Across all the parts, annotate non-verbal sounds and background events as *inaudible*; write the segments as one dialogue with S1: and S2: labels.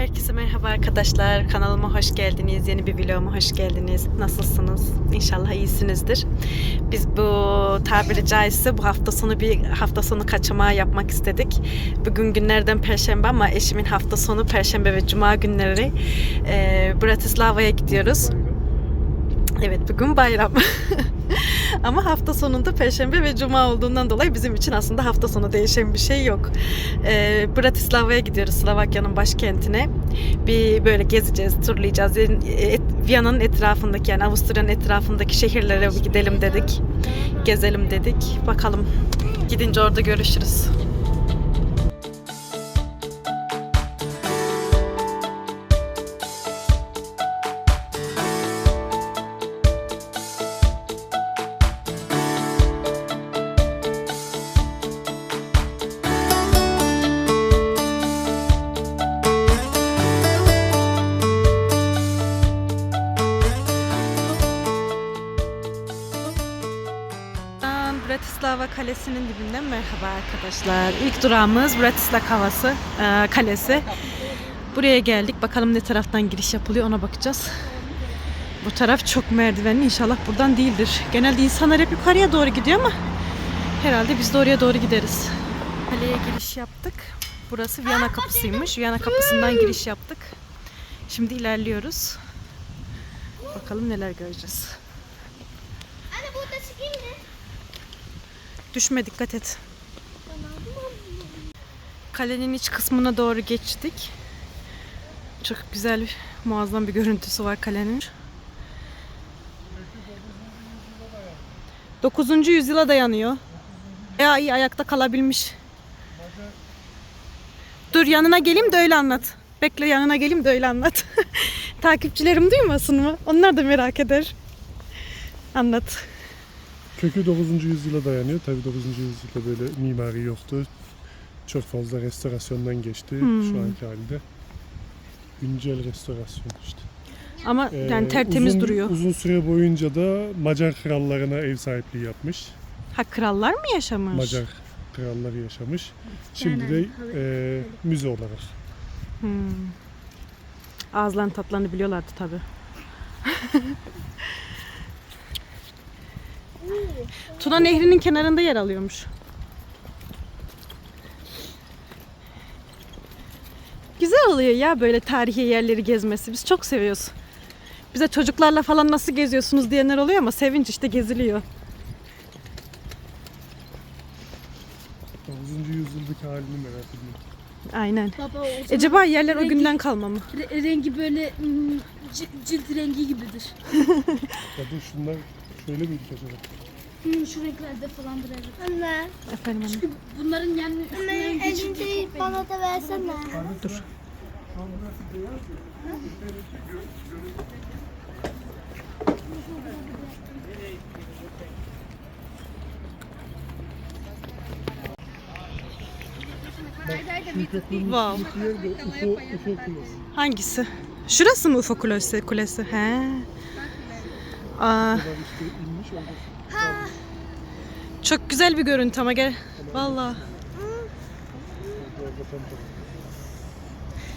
S1: Herkese merhaba arkadaşlar. Kanalıma hoş geldiniz. Yeni bir vloguma hoş geldiniz. Nasılsınız? İnşallah iyisinizdir. Biz bu tabiri caizse bu hafta sonu bir hafta sonu kaçamağı yapmak istedik. Bugün günlerden perşembe ama eşimin hafta sonu perşembe ve cuma günleri e, Bratislava'ya gidiyoruz. Evet bugün bayram. *laughs* *laughs* Ama hafta sonunda Perşembe ve Cuma olduğundan dolayı bizim için aslında hafta sonu değişen bir şey yok. Ee, Bratislava'ya gidiyoruz Slovakya'nın başkentine. Bir böyle gezeceğiz, turlayacağız. Et, Viyana'nın etrafındaki yani Avusturya'nın etrafındaki şehirlere gidelim dedik. Gezelim dedik. Bakalım gidince orada görüşürüz. Kalesi'nin dibinden merhaba arkadaşlar. İlk durağımız Bratislava e, Kalesi. Buraya geldik. Bakalım ne taraftan giriş yapılıyor ona bakacağız. Bu taraf çok merdivenli. İnşallah buradan değildir. Genelde insanlar hep yukarıya doğru gidiyor ama herhalde biz de oraya doğru gideriz. Kaleye giriş yaptık. Burası Viyana kapısıymış. Viyana kapısından giriş yaptık. Şimdi ilerliyoruz. Bakalım neler göreceğiz.
S2: Anne burada çıkayım mı?
S1: Düşme dikkat et. Kalenin iç kısmına doğru geçtik. Çok güzel, muazzam bir görüntüsü var kalenin. 9. yüzyıla dayanıyor. Ya iyi ayakta kalabilmiş. Dur yanına geleyim de öyle anlat. Bekle yanına geleyim de öyle anlat. *laughs* Takipçilerim duymasın mı? Onlar da merak eder. Anlat.
S3: Kökü 9. yüzyıla dayanıyor. Tabii 9. yüzyılda böyle mimari yoktu. Çok fazla restorasyondan geçti
S1: Hmm.
S3: şu anki halde. Güncel restorasyon işte.
S1: Ama
S3: Ee,
S1: yani tertemiz
S3: uzun,
S1: duruyor.
S3: Uzun süre boyunca da Macar krallarına ev sahipliği yapmış.
S1: Ha krallar mı yaşamış?
S3: Macar kralları yaşamış. Şimdi de e, müze olarak.
S1: Hmm. Ağızlarının tatlarını biliyorlardı tabi. *laughs* Tuna Nehri'nin kenarında yer alıyormuş. Güzel oluyor ya böyle tarihi yerleri gezmesi. Biz çok seviyoruz. Bize çocuklarla falan nasıl geziyorsunuz diyenler oluyor ama sevinç işte geziliyor.
S3: 9. yüzyıldaki halini merak ediyorum.
S1: Aynen.
S4: Baba o zaman
S1: Acaba yerler o
S4: rengi-
S1: günden kalma mı?
S4: re- rengi böyle mm, c- cilt rengi gibidir. *laughs*
S3: Ya şunlar şöyle miydi acaba?
S4: Hmm, şu renklerde falandır evet.
S2: Anne,
S1: Efendim anne.
S4: Çünkü bunların yani üstüne
S2: anne
S4: çıkıyor.
S2: elinde bana da versene.
S1: Dur. Wow. Hangisi? Şurası mı UFO kulesi? kulesi? He. Aa,
S3: Kadar işte inmiş orada.
S1: çok güzel bir görüntü ama gel.
S3: Tam.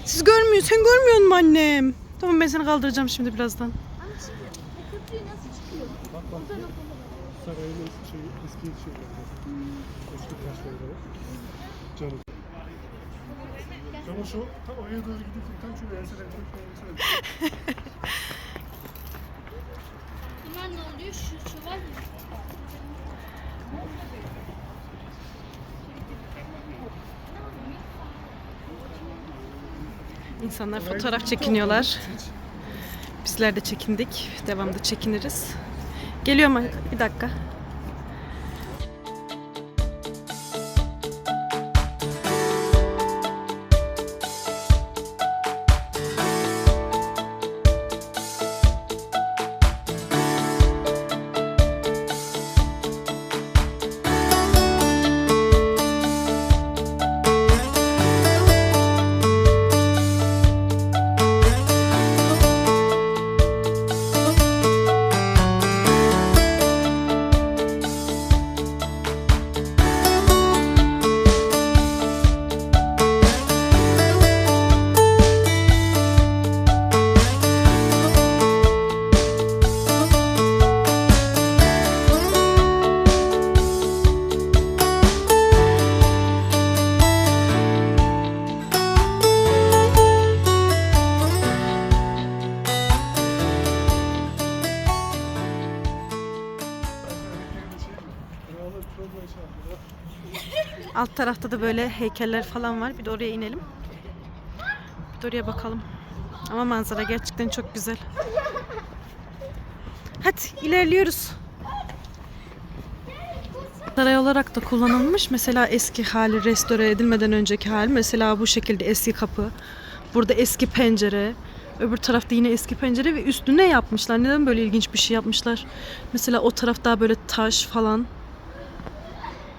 S1: Siz görmüyor, sen görmüyor musun annem? Tamam ben seni kaldıracağım şimdi birazdan.
S3: Sarayın şey, eski şeyleri var. Eski taşları var. Canım. Ama şu tam oraya doğru gidiyorsun. Tam şuraya enseden *laughs* koşuyor.
S4: Bunlar ne oluyor? Şu şövalye mi?
S1: İnsanlar fotoğraf çekiniyorlar. Bizler de çekindik. Devamlı çekiniriz. Geliyor mu? Bir dakika. Tarafta da böyle heykeller falan var. Bir de oraya inelim. Bir de oraya bakalım. Ama manzara gerçekten çok güzel. Hadi ilerliyoruz. Saray olarak da kullanılmış. Mesela eski hali restore edilmeden önceki hali. Mesela bu şekilde eski kapı. Burada eski pencere. Öbür tarafta yine eski pencere ve üstüne yapmışlar. Neden böyle ilginç bir şey yapmışlar? Mesela o taraf daha böyle taş falan.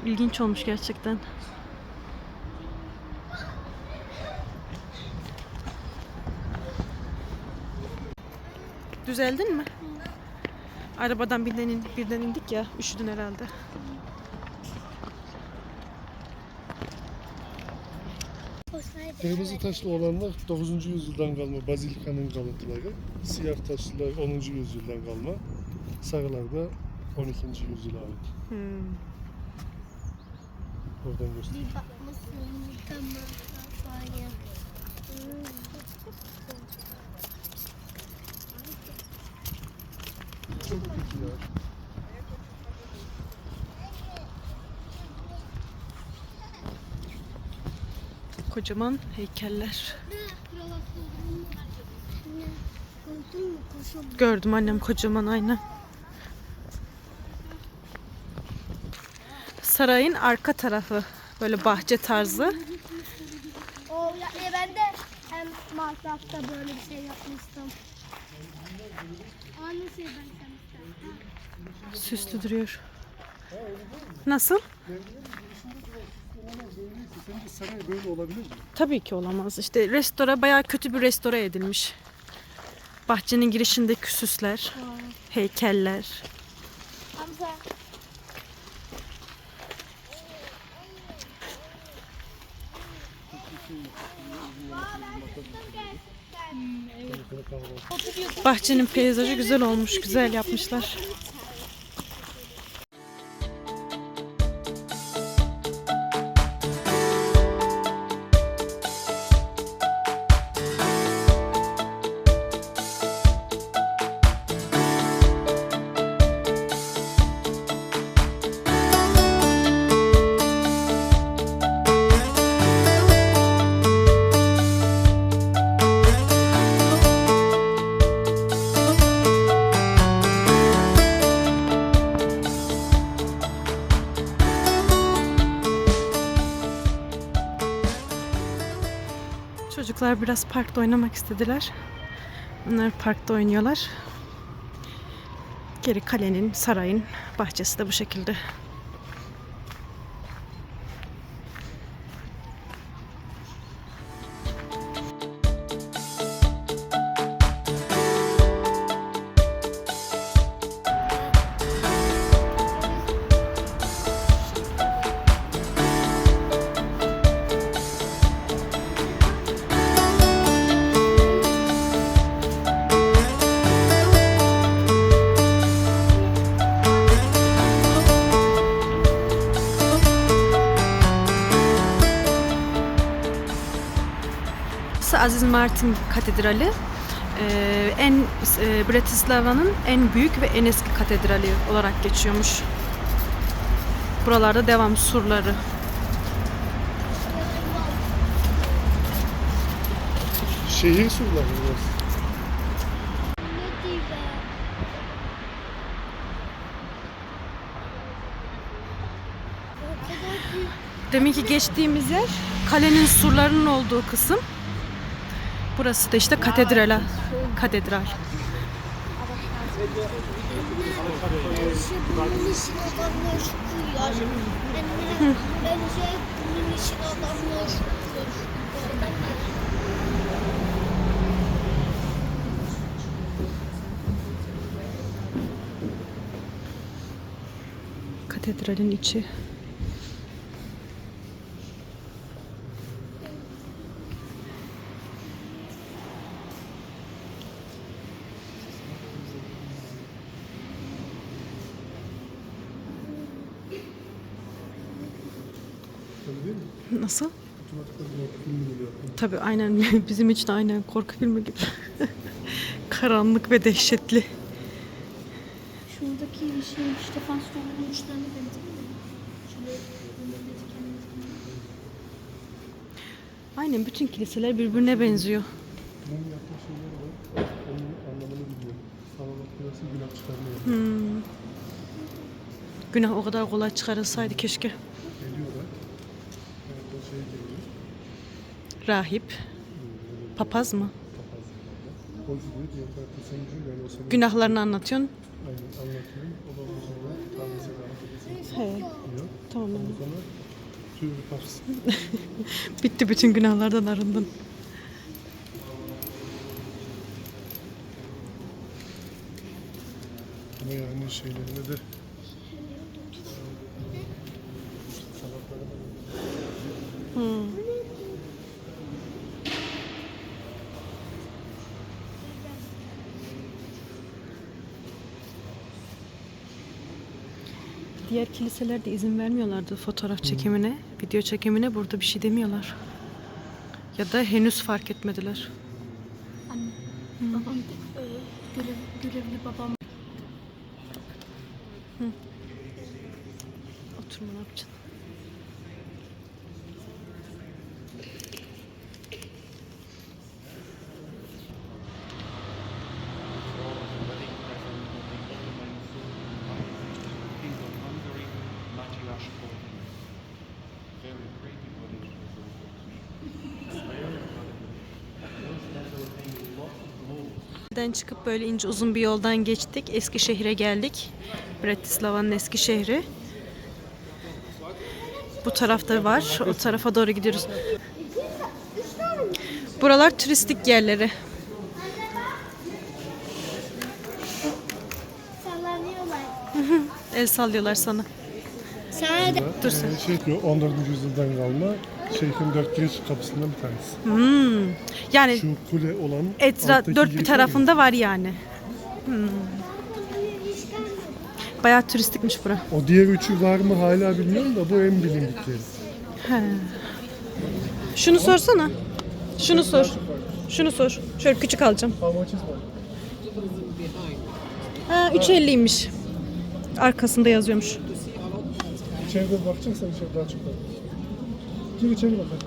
S1: İlginç olmuş gerçekten. Düzeldin mi? Arabadan birden, in- birden indik ya. Üşüdün herhalde.
S3: Kırmızı taşlı olanlar 9. yüzyıldan kalma bazilikanın kalıntıları. Siyah taşlılar 10. yüzyıldan kalma. Sarılar da 12. yüzyıla ait.
S1: Hmm.
S3: Oradan göster.
S2: Bir bakmışsın tamam kafaya.
S1: Kocaman heykeller. Gördüm annem kocaman aynen. Sarayın arka tarafı. Böyle bahçe tarzı.
S2: O ya, ben de hem Minecraft'ta böyle bir şey yapmıştım. Aynı şey ben.
S1: Süslü duruyor. Nasıl?
S3: Böyle olabilir mi?
S1: Tabii ki olamaz. İşte restore bayağı kötü bir restore edilmiş. Bahçenin girişindeki süsler, heykeller.
S2: Hamza.
S1: Bahçenin peyzajı güzel olmuş, güzel yapmışlar. Çocuklar biraz parkta oynamak istediler. Onlar parkta oynuyorlar. Geri kalenin, sarayın bahçesi de bu şekilde. Aziz Martin Katedrali. Ee, en e, Bratislava'nın en büyük ve en eski katedrali olarak geçiyormuş. Buralarda devam surları.
S3: Şehir surları burası.
S2: Büyük.
S1: Deminki geçtiğimiz yer kalenin surlarının olduğu kısım. Burası da işte katedral. Katedral.
S2: Bence bunun için adamlar şükür ya. Anne, bence bunun için adamlar şükür.
S1: Katedralin içi.
S3: Öyle değil mi?
S1: Nasıl? Tabii aynen *laughs* bizim için aynen korku filmi gibi. *laughs* Karanlık ve dehşetli.
S4: Şuradaki şey Stefan Stone'un uçlarını.
S1: Aynen bütün kiliseler birbirine benziyor.
S3: Bunun yaptığı şeyleri var. Onun anlamını bilmiyorum. Salavat burası günah çıkarmıyor.
S1: Hmm. Günah o kadar kolay çıkarılsaydı keşke.
S3: Geliyorlar. Evet, o şey geliyor.
S1: Rahip, papaz mı? Günahlarını anlatıyorsun.
S3: Aynen anlatıyor. O da
S1: He, tamam. *laughs* Bitti bütün günahlardan arındın.
S3: Ama yani şeylerine de sanatlara da
S1: Hmm. Diğer kiliselerde izin vermiyorlardı fotoğraf çekimine, video çekimine. Burada bir şey demiyorlar. Ya da henüz fark etmediler.
S4: Anne. Babam e, görev, görevli babam.
S1: Oturma ne yapacaksın? Çıkıp böyle ince uzun bir yoldan geçtik. Eskişehir'e geldik. Bratislava'nın eski şehri. Bu tarafta var. O tarafa doğru gidiyoruz. Buralar turistik yerleri. *laughs* El sallıyorlar sana.
S2: Sana da
S1: Dur sen.
S3: Ee, şey diyor 14. yüzyıldan kalma Şeyh'in dört giriş kapısından bir tanesi.
S1: Hmm. Yani
S3: Şu kule olan
S1: etra dört bir tarafında var yani. Hmm. Bayağı turistikmiş bura.
S3: O diğer üçü var mı hala bilmiyorum da bu en bilindikleri.
S1: He. Şunu sorsana. Şunu sor. Şunu sor. Şöyle küçük alacağım. Ha 3.50'ymiş. Arkasında yazıyormuş.
S3: İçeride bakacaksan içeri daha çok var. Gir içeri bakalım.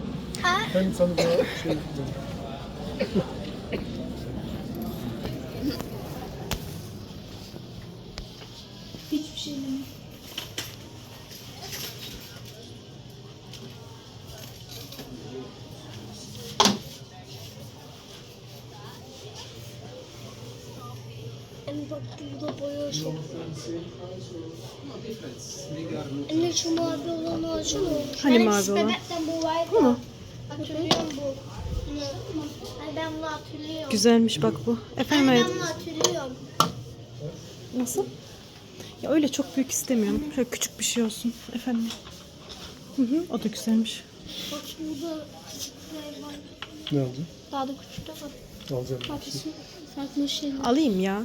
S2: Ha?
S3: Hem sana daha şey yapıyorum.
S4: Hiçbir şey.
S2: Anne bak burada boya çok. Açsana.
S1: Hani
S2: Benim
S1: mavi olan?
S2: Bebekten bu vardı.
S1: mu?
S2: Hatırlıyorum bu. Ay ben bunu hatırlıyorum.
S1: Güzelmiş bak bu. Efendim
S2: Ay ben bunu hatırlıyorum.
S1: Nasıl? Ya öyle çok büyük istemiyorum. Şöyle küçük bir şey olsun. Efendim. Hı hı, o da güzelmiş.
S2: Bak burada.
S3: Ne alacaksın?
S2: Daha da küçük de var.
S3: Alacağım.
S2: Bak farklı şeyler.
S1: Alayım ya.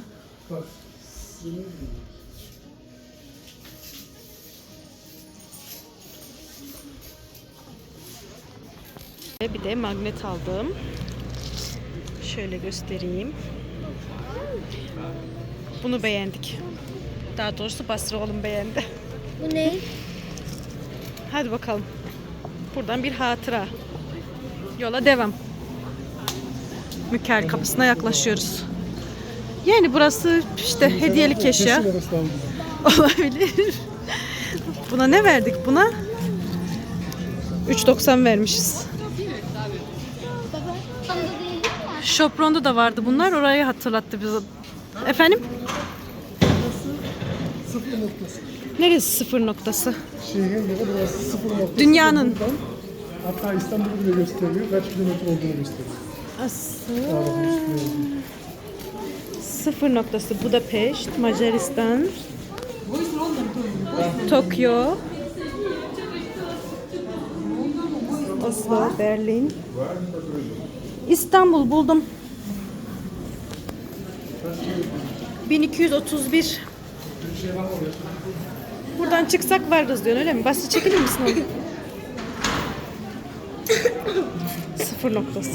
S3: Bak.
S1: Ve Bir de magnet aldım. Şöyle göstereyim. Bunu beğendik. Daha doğrusu Basri oğlum beğendi.
S2: Bu ne?
S1: Hadi bakalım. Buradan bir hatıra. Yola devam. Müker kapısına yaklaşıyoruz. Yani burası işte hediyelik eşya. *laughs* Olabilir. Buna ne verdik buna? 3.90 vermişiz. Shopron'da da vardı bunlar. Orayı hatırlattı bize. Efendim?
S3: Sıfır noktası.
S1: Neresi sıfır noktası?
S3: Şehrin yeri burası sıfır noktası.
S1: Dünyanın.
S3: Buradan, hatta İstanbul'u bile gösteriyor. Kaç kilometre olduğunu gösteriyor.
S1: Asıl sıfır noktası Budapeşt, Macaristan, Tokyo, Oslo, Berlin, İstanbul buldum. 1231. Buradan çıksak varız diyorsun öyle mi? Basri çekilir misin oğlum? *laughs* Sıfır noktası.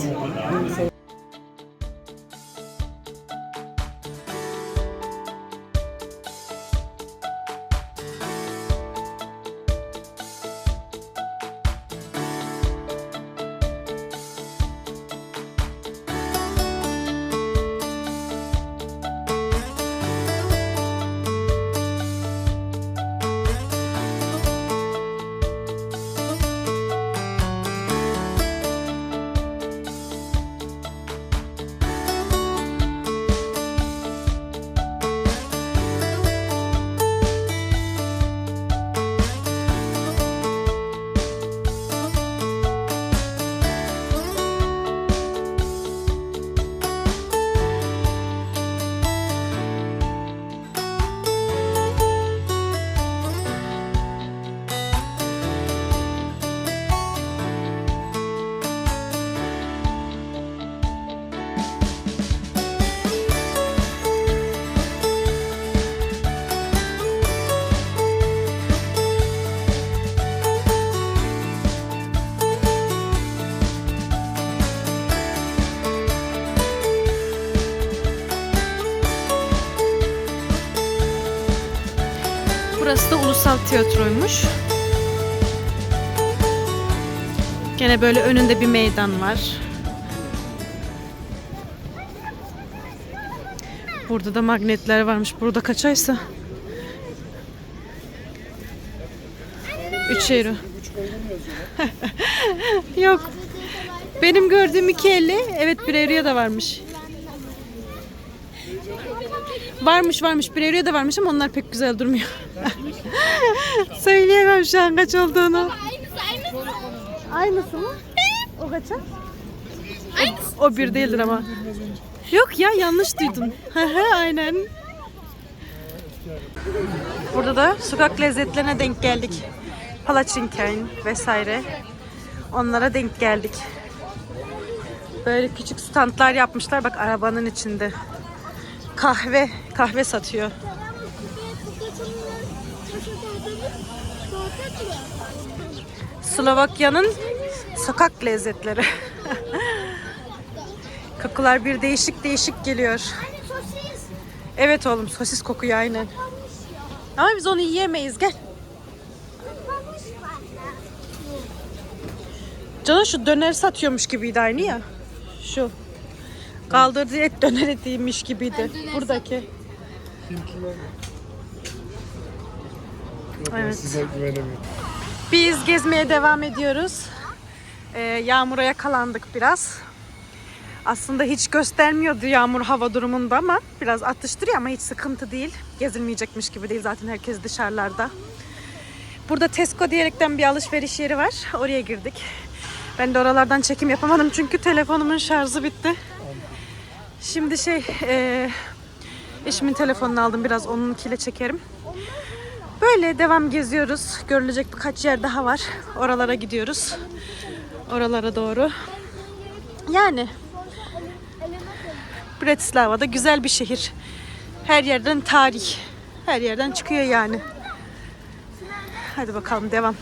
S1: Burası da Ulusal Tiyatro'ymuş. Gene böyle önünde bir meydan var. Burada da magnetler varmış. Burada kaç aysa? 3 euro. *laughs* Yok. Benim gördüğüm 2.50. Evet 1 euroya da varmış. Varmış varmış. 1 euroya da varmış ama onlar pek güzel durmuyor. *laughs* *laughs* Söyleyemem şu an kaç olduğunu. Aynısı mı? O kaça? O, o bir değildir ama. Yok ya yanlış *laughs* hı, Aynen. Burada da sokak lezzetlerine denk geldik. Palaçinken vesaire. Onlara denk geldik. Böyle küçük standlar yapmışlar. Bak arabanın içinde. Kahve, kahve satıyor. Slovakya'nın sokak lezzetleri. Kokular bir değişik değişik geliyor. Evet oğlum sosis kokuyor aynen. Ama biz onu yiyemeyiz gel. Canım şu döner satıyormuş gibiydi aynı ya. Şu. Kaldırdığı et döner etiymiş gibiydi. Buradaki. Evet.
S3: size güvenemiyorum.
S1: Biz gezmeye devam ediyoruz. Ee, yağmura yakalandık biraz. Aslında hiç göstermiyordu yağmur hava durumunda ama biraz atıştırıyor ama hiç sıkıntı değil. Gezilmeyecekmiş gibi değil zaten herkes dışarılarda. Burada Tesco diyerekten bir alışveriş yeri var. Oraya girdik. Ben de oralardan çekim yapamadım çünkü telefonumun şarjı bitti. Şimdi şey, e, eşimin telefonunu aldım biraz onunkiyle çekerim. Böyle devam geziyoruz. Görülecek birkaç yer daha var. Oralara gidiyoruz. Oralara doğru. Yani Bratislava da güzel bir şehir. Her yerden tarih. Her yerden çıkıyor yani. Hadi bakalım devam.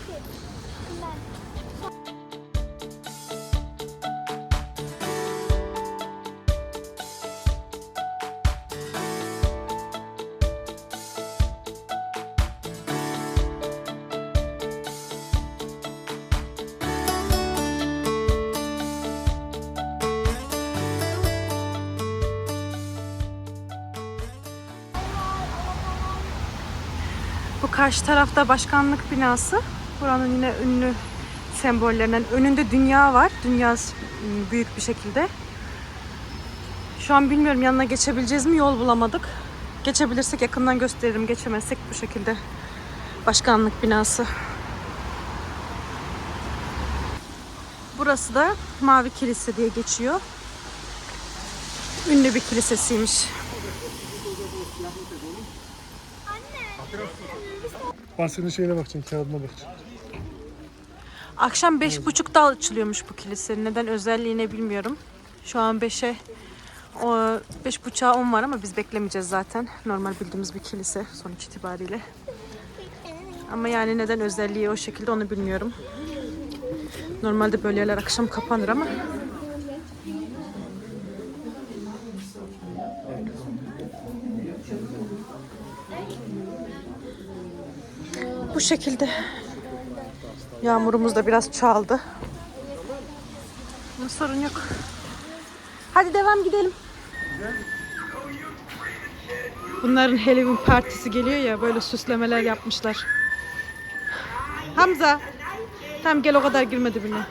S1: Bu karşı tarafta başkanlık binası. Buranın yine ünlü sembollerinden. Önünde dünya var. Dünya büyük bir şekilde. Şu an bilmiyorum yanına geçebileceğiz mi? Yol bulamadık. Geçebilirsek yakından gösteririm. Geçemezsek bu şekilde başkanlık binası. Burası da Mavi Kilise diye geçiyor. Ünlü bir kilisesiymiş.
S3: Bahsenin şeyine bakacaksın, kağıdına bakacaksın.
S1: Akşam beş buçukta açılıyormuş bu kilise. Neden özelliğini bilmiyorum. Şu an beşe o beş buçuğa on var ama biz beklemeyeceğiz zaten. Normal bildiğimiz bir kilise sonuç itibariyle. Ama yani neden özelliği o şekilde onu bilmiyorum. Normalde böyle yerler akşam kapanır ama. Şekilde. Yağmurumuz da biraz çaldı. Sorun yok. Hadi devam gidelim. Bunların Halloween partisi geliyor ya böyle süslemeler yapmışlar. Hamza. Tamam gel o kadar girme dibine.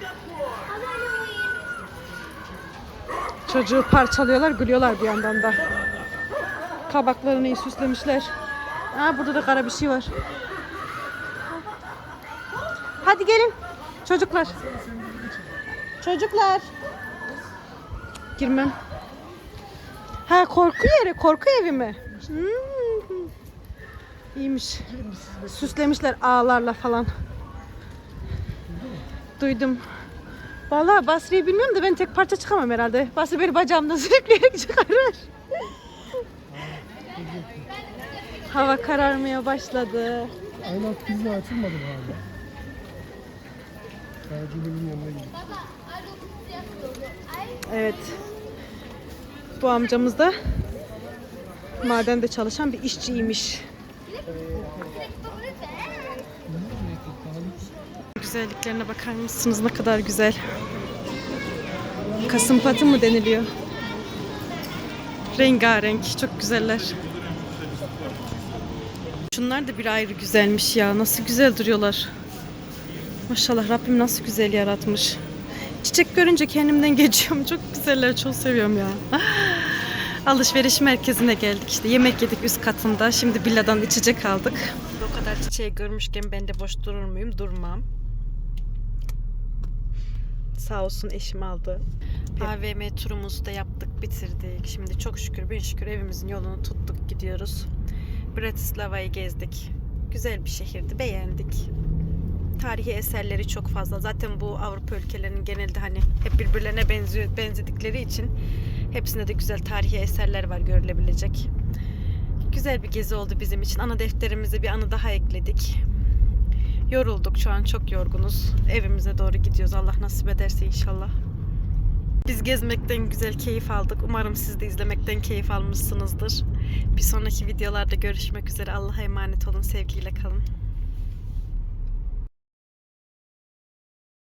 S1: Çocuğu parçalıyorlar, gülüyorlar bir yandan da. Kabaklarını iyi süslemişler. Aa, burada da kara bir şey var. Hadi gelin. Çocuklar. Çocuklar. Girmem. Ha korku yeri, korku evi mi? Hmm. İyiymiş. Süslemişler ağlarla falan. Duydum. Vallahi Basri'yi bilmiyorum da ben tek parça çıkamam herhalde. Basri beni bacağımdan *laughs* sürükleyerek çıkarır. Hava kararmaya başladı.
S3: Aynen pizza açılmadı mı
S1: Evet. Bu amcamız da madende çalışan bir işçiymiş. Güzelliklerine bakar mısınız? Ne kadar güzel. Kasım patı mı deniliyor? Rengarenk. Çok güzeller. Şunlar da bir ayrı güzelmiş ya. Nasıl güzel duruyorlar. Maşallah Rabbim nasıl güzel yaratmış. Çiçek görünce kendimden *laughs* geçiyorum. Çok güzeller. Çok seviyorum ya. *laughs* Alışveriş merkezine geldik işte. Yemek yedik üst katında. Şimdi villadan içecek aldık. O kadar çiçeği görmüşken ben de boş durur muyum? Durmam. Sağ olsun eşim aldı. AVM turumuzu da yaptık, bitirdik. Şimdi çok şükür, bin şükür evimizin yolunu tuttuk, gidiyoruz. Bratislava'yı gezdik. Güzel bir şehirdi, beğendik. Tarihi eserleri çok fazla. Zaten bu Avrupa ülkelerinin genelde hani hep birbirlerine benziyor, benzedikleri için hepsinde de güzel tarihi eserler var görülebilecek. Güzel bir gezi oldu bizim için. Ana defterimize bir anı daha ekledik. Yorulduk şu an çok yorgunuz. Evimize doğru gidiyoruz. Allah nasip ederse inşallah. Biz gezmekten güzel keyif aldık. Umarım siz de izlemekten keyif almışsınızdır. Bir sonraki videolarda görüşmek üzere. Allah'a emanet olun. Sevgiyle kalın.